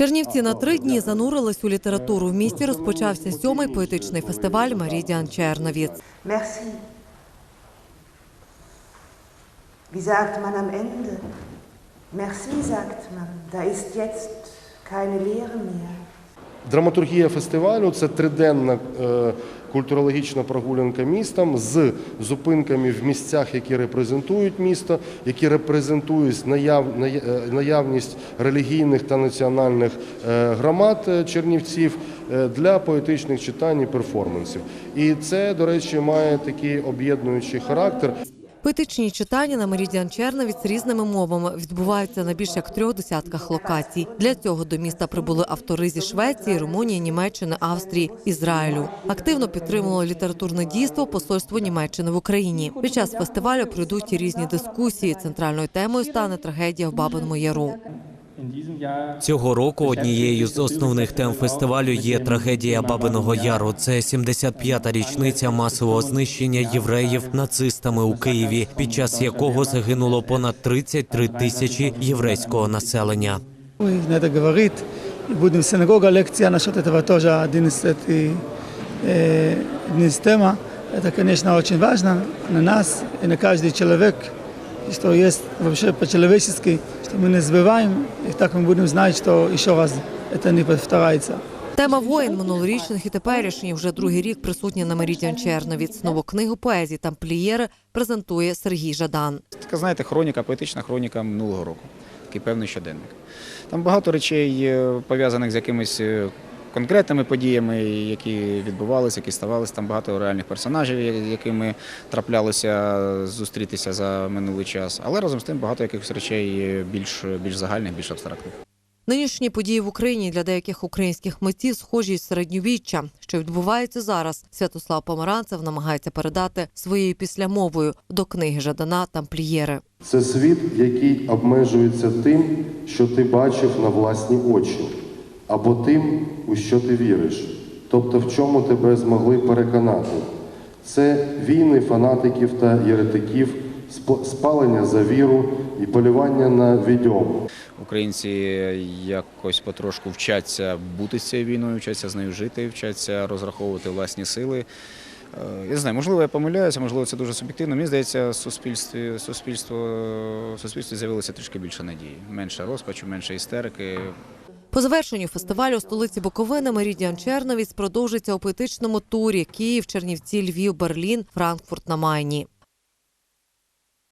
Чернівці на три дні занурились у літературу. В місті розпочався сьомий поетичний фестиваль Марідіан Черновіц. Merci. Wie sagt man am Ende? Merci, sagt man. Da ist. Драматургія фестивалю це триденна е, культурологічна прогулянка містом з зупинками в місцях, які репрезентують місто, які репрезентують е, наявність релігійних та національних е, громад чернівців для поетичних читань і перформансів. І це, до речі, має такий об'єднуючий характер. Поетичні читання на Мерідіан Черновіць різними мовами відбуваються на більш як трьох десятках локацій. Для цього до міста прибули автори зі Швеції, Румунії, Німеччини, Австрії, Ізраїлю. Активно підтримувало літературне дійство посольство Німеччини в Україні. Під час фестивалю пройдуть різні дискусії. Центральною темою стане трагедія в Бабиному Яру. Цього року однією з основних тем фестивалю є трагедія Бабиного Яру. Це 75-та річниця масового знищення євреїв нацистами у Києві, під час якого загинуло понад 33 тисячі єврейського населення. Ой, надо говорить. И будем синагога, лекция насчет этого тоже один из, этой, э, один из тема. Это, конечно, очень важно на нас и на каждый человек, что есть вообще по-человечески, что мы не забываем, и так мы будем знать, что еще раз это не повторяется. Тема воїн минулорічних і теперішніх вже другий рік присутня на Меридіан Черновіц. Нову книгу поезії «Тамплієри» презентує Сергій Жадан. Така, знаєте, хроніка, поетична хроніка минулого року. Такий певний щоденник. Там багато речей е, пов'язаних з якимись е, конкретними подіями, які відбувалися, які ставалися. Там багато реальних персонажів, я- якими траплялося зустрітися за минулий час. Але разом з тим багато якихось речей більш, більш загальних, більш абстрактних. Нинішні події в Україні для деяких українських митців схожі з середньовіччя. Що відбувається зараз, Святослав Помаранцев намагається передати своєю післямовою до книги Жадана «Тамплієри». Це світ, який обмежується тим, що ти бачив на власні очі, або тим, у що ти віриш, тобто в чому тебе змогли переконати. Це війни фанатиків та єретиків, сп- спалення за віру і полювання на відьом. Українці якось потрошку вчаться бути з цією війною, вчаться з нею жити, вчаться розраховувати власні сили. Е, Я не знаю, можливо, я помиляюся, можливо, це дуже суб'єктивно. Мені здається, суспільстві, суспільство, суспільстві з'явилося трішки більше надії. Менше розпачу, менше істерики, По завершенню фестивалю столиці Буковини Мерідіан Черновіць продовжиться у поетичному турі Київ, Чернівці, Львів, Берлін, Франкфурт на Майні.